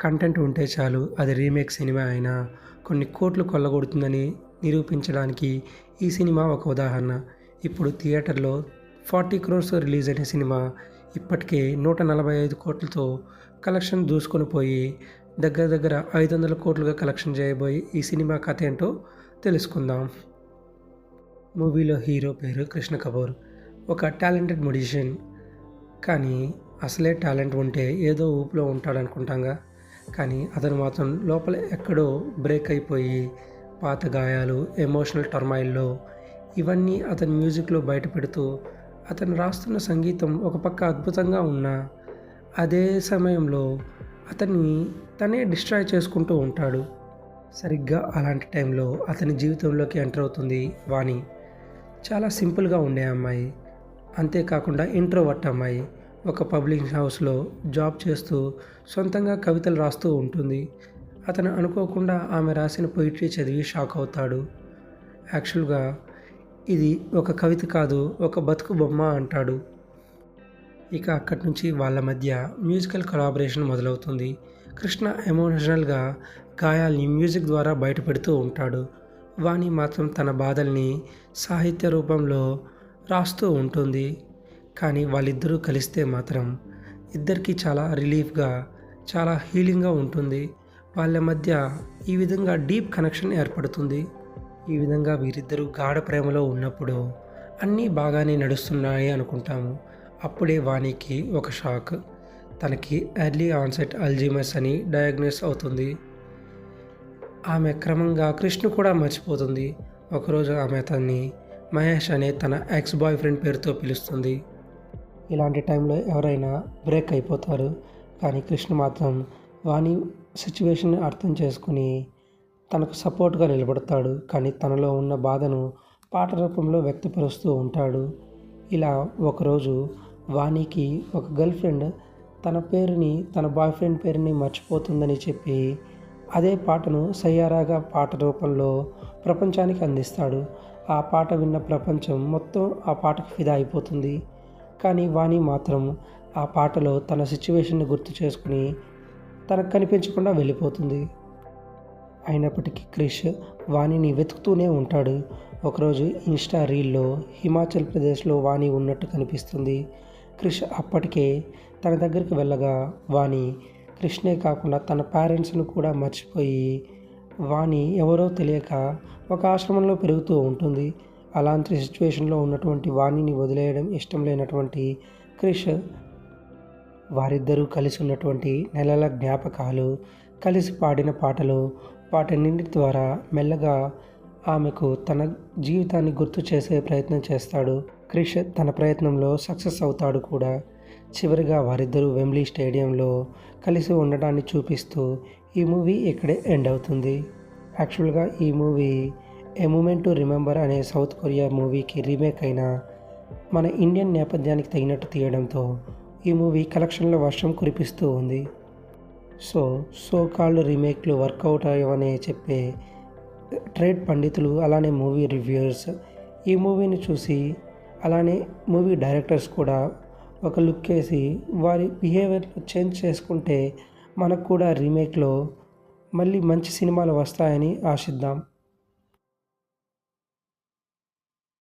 Content ఉంటే చాలు అది రీమేక్ సినిమా అయినా కొన్ని కోట్లు కొల్లగొడుతుందని నిరూపించడానికి ఈ సినిమా ఒక ఉదాహరణ. ఇప్పుడు థియేటర్లో ఫార్టీ క్రోర్స్ రిలీజ్ అయిన సినిమా ఇప్పటికే నూట నలభై ఐదు కోట్లతో కలెక్షన్ దూసుకొని పోయి దగ్గర దగ్గర ఐదు వందల కోట్లుగా కలెక్షన్ చేయబోయి ఈ సినిమా కథ ఏంటో తెలుసుకుందాం. మూవీలో హీరో పేరు కృష్ణ కపూర్. ఒక టాలెంటెడ్ మొడిషియన్ కానీ అసలే టాలెంట్ ఉంటే ఏదో ఊపిలో ఉంటాడనుకుంటాంగా. కానీ అతను మాత్రం లోపల ఎక్కడో బ్రేక్ అయిపోయి పాత గాయాలు ఎమోషనల్ టర్మాయిల్లో ఇవన్నీ అతని మ్యూజిక్లో బయటపెడుతూ అతను రాస్తున్న సంగీతం ఒక పక్క అద్భుతంగా ఉన్నా అదే సమయంలో అతన్ని తనే డిస్ట్రాయ్ చేసుకుంటూ ఉంటాడు. సరిగ్గా అలాంటి టైంలో అతని జీవితంలోకి ఎంటర్ అవుతుంది వాణి. చాలా సింపుల్గా ఉండే అమ్మాయి. అంతేకాకుండా ఇంట్రోవర్ట్ అమ్మాయి. ఒక పబ్లిక్ హౌస్లో జాబ్ చేస్తూ సొంతంగా కవితలు రాస్తూ ఉంటుంది. అతను అనుకోకుండా ఆమె రాసిన పొయిట్రీ చదివి షాక్ అవుతాడు. యాక్చువల్గా ఇది ఒక కవిత కాదు ఒక బతుకు బొమ్మ అంటాడు. ఇక అక్కడి నుంచి వాళ్ళ మధ్య మ్యూజికల్ కొలాబరేషన్ మొదలవుతుంది. కృష్ణ ఎమోషనల్గా గాయాల్ని మ్యూజిక్ ద్వారా బయటపెడుతూ ఉంటాడు. వాణి మాత్రం తన బాధల్ని సాహిత్య రూపంలో రాస్తూ ఉంటుంది. కానీ వాళ్ళిద్దరూ కలిస్తే మాత్రం ఇద్దరికి చాలా రిలీఫ్గా చాలా హీలింగ్గా ఉంటుంది. వాళ్ళ మధ్య ఈ విధంగా డీప్ కనెక్షన్ ఏర్పడుతుంది. ఈ విధంగా వీరిద్దరూ గాఢ ప్రేమలో ఉన్నప్పుడు అన్నీ బాగానే నడుస్తున్నాయి అనుకుంటాము. అప్పుడే వాణికి ఒక షాక్. తనకి ఎర్లీ ఆన్సెట్ అల్జీమస్ అని డయాగ్నోస్ అవుతుంది. ఆమె క్రమంగా కృష్ణ కూడా మర్చిపోతుంది. ఒకరోజు ఆమె తన్ని మహేష్ అనే తన ఎక్స్ బాయ్ ఫ్రెండ్ పేరుతో పిలుస్తుంది. ఇలాంటి టైంలో ఎవరైనా బ్రేక్ అయిపోతారు. కానీ కృష్ణ మాత్రం వాణి సిచ్యువేషన్ అర్థం చేసుకుని తనకు సపోర్ట్గా నిలబడతాడు. కానీ తనలో ఉన్న బాధను పాట రూపంలో వ్యక్తపరుస్తూ ఉంటాడు. ఇలా ఒకరోజు వాణికి ఒక గర్ల్ ఫ్రెండ్ తన పేరుని తన బాయ్ ఫ్రెండ్ పేరుని మర్చిపోతుందని చెప్పి అదే పాటను సయ్యారాగా పాట రూపంలో ప్రపంచానికి అందిస్తాడు. ఆ పాట విన్న ప్రపంచం మొత్తం ఆ పాటకు ఫిదా అయిపోతుంది. కానీ వాణి మాత్రం ఆ పాటలో తన సిచ్యువేషన్ని గుర్తు చేసుకుని తనకు కనిపించకుండా వెళ్ళిపోతుంది. అయినప్పటికీ క్రిష్ వాణిని వెతుకుతూనే ఉంటాడు. ఒకరోజు ఇన్స్టా రీల్లో హిమాచల్ ప్రదేశ్లో వాణి ఉన్నట్టు కనిపిస్తుంది. క్రిష్ అప్పటికే తన దగ్గరికి వెళ్ళగా వాణి కృష్ణే కాకుండా తన పేరెంట్స్ను కూడా మర్చిపోయి వాణి ఎవరో తెలియక ఒక ఆశ్రమంలో పెరుగుతూ ఉంటుంది. అలాంటి సిచ్యువేషన్లో ఉన్నటువంటి వాణిని వదిలేయడం ఇష్టం లేనటువంటి క్రిష్ వారిద్దరూ కలిసి ఉన్నటువంటి నెలల జ్ఞాపకాలు కలిసి పాడిన పాటలు వాటన్నింటి ద్వారా మెల్లగా ఆమెకు తన జీవితాన్ని గుర్తు చేసే ప్రయత్నం చేస్తాడు. క్రిష్ తన ప్రయత్నంలో సక్సెస్ అవుతాడు కూడా. చివరిగా వారిద్దరూ వెంబ్లీ స్టేడియంలో కలిసి ఉండడాన్ని చూపిస్తూ ఈ మూవీ ఇక్కడే ఎండ్ అవుతుంది. యాక్చువల్గా ఈ movie a moment to remember అనే సౌత్ కొరియా మూవీకి రీమేక్ అయిన మన ఇండియన్ నేపథ్యానికి తగినట్టు తీయడంతో ఈ మూవీ కలెక్షన్ల వర్షం కురిపిస్తూ ఉంది. సో సో కాల్డ్ రీమేక్లు వర్కౌట్ అయ్యవనే చెప్పే ట్రేడ్ పండితులు అలానే మూవీ రివ్యూయర్స్ ఈ మూవీని చూసి అలానే మూవీ డైరెక్టర్స్ కూడా ఒక లుక్ వేసి వారి బిహేవియర్లో చేంజ్ చేసుకుంటే మనకు కూడా రీమేక్లో మళ్ళీ మంచి సినిమాలు వస్తాయని ఆశిద్దాం.